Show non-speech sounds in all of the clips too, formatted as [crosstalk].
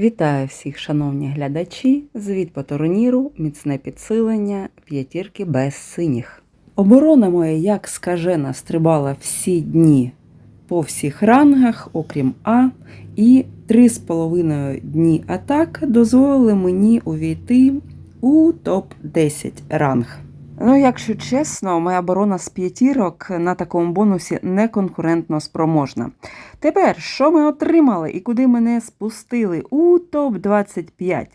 Вітаю всіх, шановні глядачі! Звіт по турніру, міцне підсилення, п'ятірки без синіх. Оборона моя, як скажена, стрибала всі дні по всіх рангах, окрім А, і три з половиною дні атак дозволили мені увійти у топ-10 ранг. Ну, якщо чесно, моя оборона з п'ятірок на такому бонусі не конкурентно спроможна. Тепер, що ми отримали і куди мене спустили? У топ-25.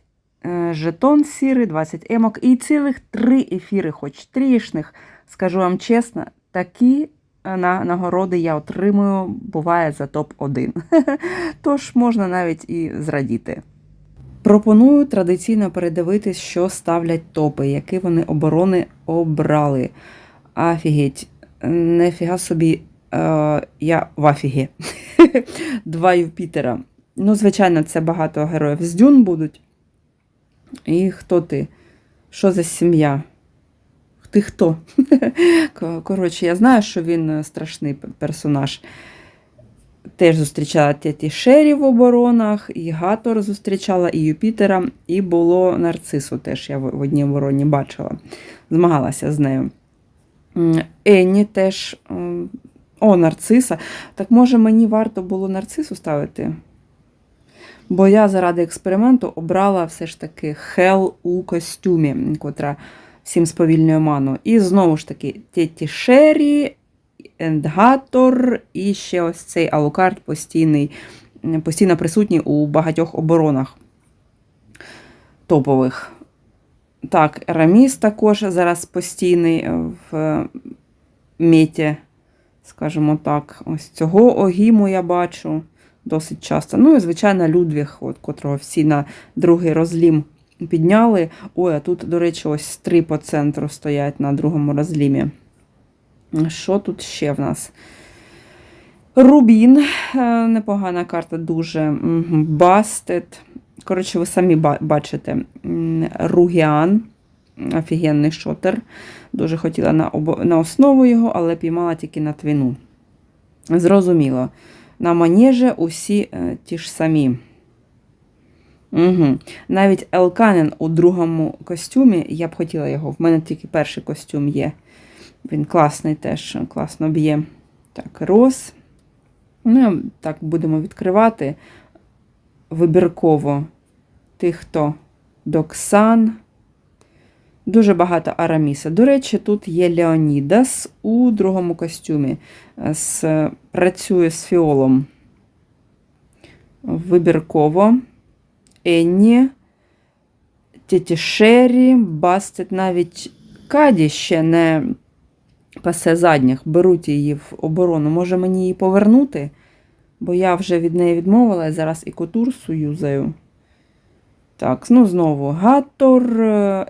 Е, Жетон сірий, 20 емок і цілих три ефіри, хоч трішних. Скажу вам чесно, такі е, на нагороди я отримую, буває за топ-1. [laughs] Тож можна навіть і зрадіти. Пропоную традиційно передивитись, що ставлять топи, які вони оборони обрали. Афігеть, нефіга собі, е, я в афігі. [laughs] Два Юпітера. Ну, звичайно, це багато героїв з Дюн будуть. І хто ти? Що за сім'я? Ти хто? [laughs] Коротше, я знаю, що він страшний персонаж. Теж зустрічала Теті Шері в оборонах, і Гатор зустрічала, і Юпітера, і було Нарцису теж я в одній обороні бачила, змагалася з нею. Енні теж. О, нарциса. Так може мені варто було нарцису ставити? Бо я заради експерименту обрала все ж таки Хел у костюмі, котра всім сповільнює ману. І знову ж таки, Теті Шері, Ендгатор і ще ось цей алукард постійний, постійно присутній у багатьох оборонах топових. Так, Раміс також зараз постійний в меті, скажімо так, ось цього огіму я бачу досить часто. Ну і, звичайно, Людвіг, от, котрого всі на другий розлім підняли. Ой, а тут, до речі, ось три по центру стоять на другому розлімі. Що тут ще в нас? Рубін, е, непогана карта, дуже. Бастет. Коротше, ви самі бачите. Ругіан, офігенний шотер. Дуже хотіла на на основу його, але піймала тільки на твіну. Зрозуміло. На манежі усі е, ті ж самі. Угу. Навіть Елканен у другому костюмі, я б хотіла його. В мене тільки перший костюм є. Він класний теж, класно б'є. Так, роз. Ну, так, будемо відкривати вибірково тих, хто Доксан. Дуже багато Араміса. До речі, тут є Леонідас у другому костюмі. З, Працює з фіолом. Вибірково. Енні, Тіті Шері, Бастет навіть Каді ще не пасе задніх, беруть її в оборону. Може мені її повернути? Бо я вже від неї відмовила, зараз і котурсу юзаю. Так, ну знову Гатор,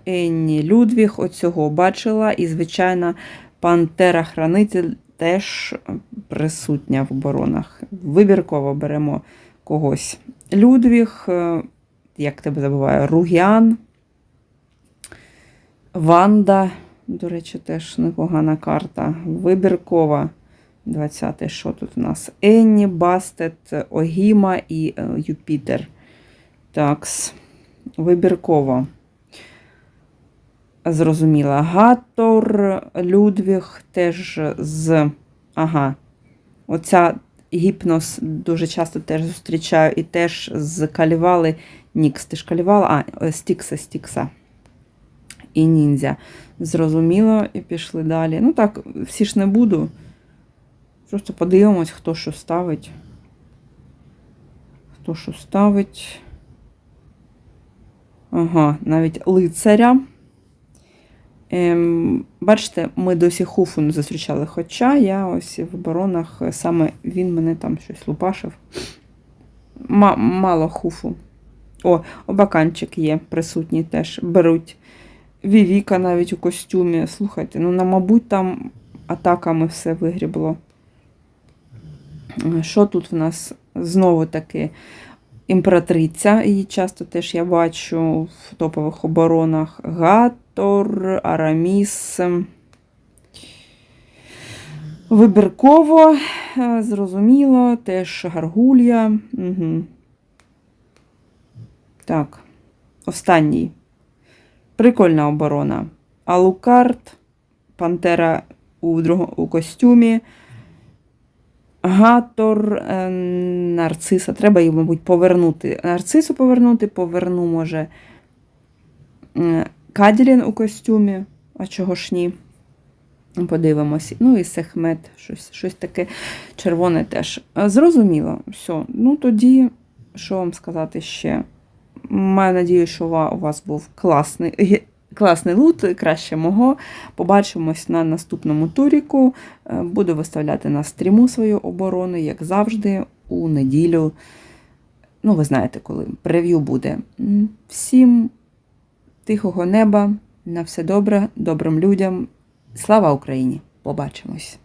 Енні, Людвіг оцього бачила. І, звичайно, Пантера-хранитель теж присутня в оборонах. Вибірково беремо когось. Людвіг, е, як тебе забуваю, Ругіан, Ванда. До речі, теж непогана карта. Вибіркова. 20-й, що тут у нас? Енні, Бастет, Огіма і е, Юпітер. Такс. Вибірково. Зрозуміла. Гатор, Людвіг теж з. Ага. Оця гіпнос дуже часто теж зустрічаю і теж з калівали. Нікс, ти ж калівала? А, Стікса, Стікса і ніндзя. Зрозуміло, і пішли далі. Ну так, всі ж не буду. Просто подивимось, хто що ставить. Хто що ставить. Ага, навіть лицаря. Ем, Бачите, ми досі хуфу не зустрічали. Хоча я ось в оборонах саме він мене там щось лупашив. М мало хуфу. О, обаканчик є, присутній теж беруть. Вівіка навіть у костюмі. Слухайте, ну, на, мабуть, там атаками все вигрібло. Що тут в нас знову таки імператриця? Її часто теж я бачу в топових оборонах. Гатор, Араміс. Вибірково, зрозуміло, теж Гаргулья. Угу. Так, останній. Прикольна оборона. Алукард, Пантера у, друго, у костюмі. Гатор, е, нарциса. Треба її, мабуть, повернути. Нарцису повернути, поверну, може. Е, у костюмі. А чого ж ні? Подивимось. Ну і Сехмет, щось, щось таке червоне теж. Е, Зрозуміло, все. Ну тоді, що вам сказати ще? Маю надію, що у вас був класний, класний лут, краще мого. Побачимось на наступному туріку. Е, Буду виставляти на стріму свою оборону, як завжди, у неділю. Ну, ви знаєте, коли прев'ю буде. Всім тихого неба, на все добре, добрим людям. Слава Україні! Побачимось!